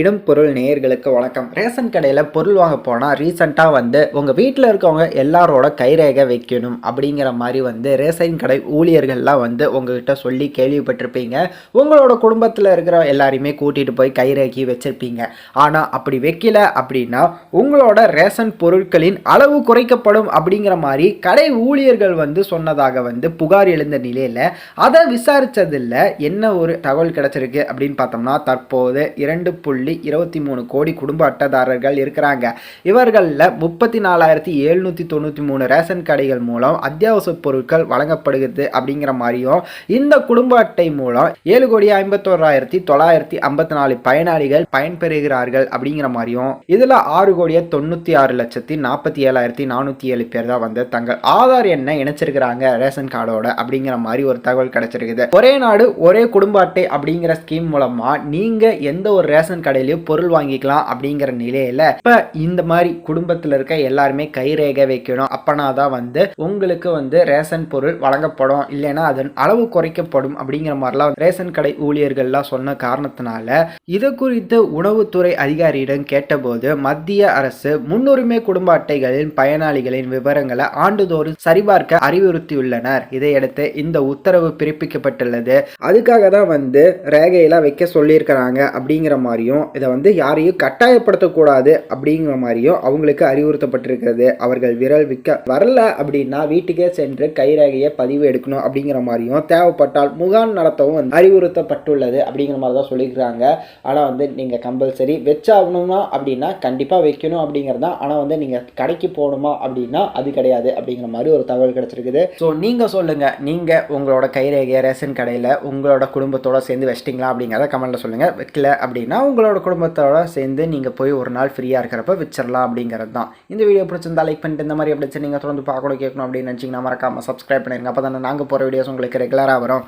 இடம் பொருள் நேயர்களுக்கு வணக்கம். ரேஷன் கடையில் பொருள் வாங்க போனால் ரீசெண்டாக வந்து உங்கள் வீட்டில் இருக்கவங்க எல்லாரோட கைரேகை வைக்கணும் அப்படிங்கிற மாதிரி வந்து ரேஷன் கடை ஊழியர்கள்லாம் வந்து உங்ககிட்ட சொல்லி கேள்விப்பட்டிருப்பீங்க. உங்களோட குடும்பத்தில் இருக்கிற எல்லாரையுமே கூட்டிகிட்டு போய் கைரேகி வச்சுருப்பீங்க. ஆனால் அப்படி வைக்கல அப்படின்னா உங்களோட ரேஷன் பொருட்களின் அளவு குறைக்கப்படும் அப்படிங்கிற மாதிரி கடை ஊழியர்கள் வந்து சொன்னதாக வந்து புகார் எழுந்த நிலையில் அதை விசாரித்ததில் என்ன ஒரு தகவல் கிடச்சிருக்கு அப்படின்னு பார்த்தோம்னா தற்போது இரண்டு புள்ளி புள்ளி இருபத்தி மூணு கோடி குடும்ப அட்டைதாரர்கள் இருக்கிறாங்க. இவர்களில் முப்பத்தி நாலாயிரத்தி எழுநூற்றி தொண்ணூற்றி மூணு ரேஷன் கடைகள் மூலம் அத்தியாவசிய பொருட்கள் வழங்கப்படுகிறது அப்படிங்கிற மாதிரியும் இந்த குடும்ப அட்டை மூலம் ஏழு கோடி ஐம்பத்தோராயிரத்தி தொள்ளாயிரத்தி ஐம்பத்தி நாலு பயனாளிகள் பயன்பெறுகிறார்கள் அப்படிங்கிற மாதிரியும் இதில் ஆறு கோடியே தொண்ணூற்றி ஆறு லட்சத்தி நாற்பத்தி ஏழாயிரத்தி நானூற்றி ஏழு பேர் தான் வந்து தங்கள் ஆதார் எண்ணை இணைச்சிருக்கிறாங்க ரேஷன் கார்டோட அப்படிங்கிற மாதிரி ஒரு தகவல் கிடைச்சிருக்குது. ஒரே நாடு ஒரே குடும்ப அட்டை அப்படிங்கிற ஸ்கீம் மூலமாக நீங்கள் எந்த ஒரு ரேஷன் கடை கடையிலயும் பொருள் வாங்கிக்கலாம் அப்படிங்கிற நிலையில இப்ப இந்த மாதிரி குடும்பத்துல இருக்க எல்லாருமே கை ரேகை வைக்கணும். அப்பனா தான் வந்து உங்களுக்கு வந்து ரேஷன் பொருள் வழங்கப்படும். இல்லைன்னா அதன் அளவு குறைக்கப்படும் அப்படிங்கிற மாதிரிலாம் ரேஷன் கடை ஊழியர்கள்லாம் சொன்ன காரணத்தினால இது குறித்து உணவுத்துறை அதிகாரியிடம் கேட்டபோது மத்திய அரசு முன்னுரிமை குடும்ப அட்டைகளின் பயனாளிகளின் விவரங்களை ஆண்டுதோறும் சரிபார்க்க அறிவுறுத்தியுள்ளனர். இதையடுத்து இந்த உத்தரவு பிறப்பிக்கப்பட்டுள்ளது. அதுக்காக தான் வந்து ரேகையெல்லாம் வைக்க சொல்லியிருக்கிறாங்க அப்படிங்கிற மாதிரியும் இதை வந்து யாரையும் கட்டாயப்படுத்தக்கூடாது அப்படிங்கிற மாதிரியும் அவங்களுக்கு அறிவுறுத்தப்பட்டிருக்கிறது. அவர்கள் விரல் விற்க வரல அப்படின்னா வீட்டுக்கே சென்று கைரேகையை பதிவு எடுக்கணும் அப்படிங்கிற மாதிரியும் தேவைப்பட்டால் முகாம் நடத்தவும் வந்து அறிவுறுத்தப்பட்டுள்ளது அப்படிங்கிற மாதிரி தான் சொல்லியிருக்கிறாங்க. ஆனால் வந்து நீங்கள் கம்பல்சரி வச்சாகணுமா அப்படின்னா கண்டிப்பாக வைக்கணும் அப்படிங்கிறது தான் ஆனால் வந்து நீங்கள் கடைக்கு போகணுமா அப்படின்னா அது கிடையாது அப்படிங்கிற மாதிரி ஒரு தகவல் கிடச்சிருக்குது. ஸோ நீங்கள் சொல்லுங்கள் நீங்கள் உங்களோட கைரேகையை ரேஷன் கடையில் உங்களோட குடும்பத்தோட சேர்ந்து வச்சிட்டிங்களா அப்படிங்கிறத கமெண்ட்டில் சொல்லுங்கள் வைக்கல அப்படின்னா உங்களோட குடும்பத்தோட சேர்ந்து நீங்கள் போய் ஒரு நாள் ஃப்ரீயாக இருக்கிறப்ப வச்சிடலாம் அப்படிங்கிறது தான். இந்த வீடியோ பிடிச்சிருந்தா லைக் பண்ணிட்டு இந்த மாதிரி எப்படி நீங்கள் தொடர்ந்து பார்க்கணும் கேட்கணும் அப்படின்னு நினச்சிங்கன்னா மறக்காமல் சப்ஸ்கிரைப் பண்ணிருங்க. அப்போ தானே நாங்கள் போகிற வீடியோஸ் உங்களுக்கு ரெகுலராக வரும்.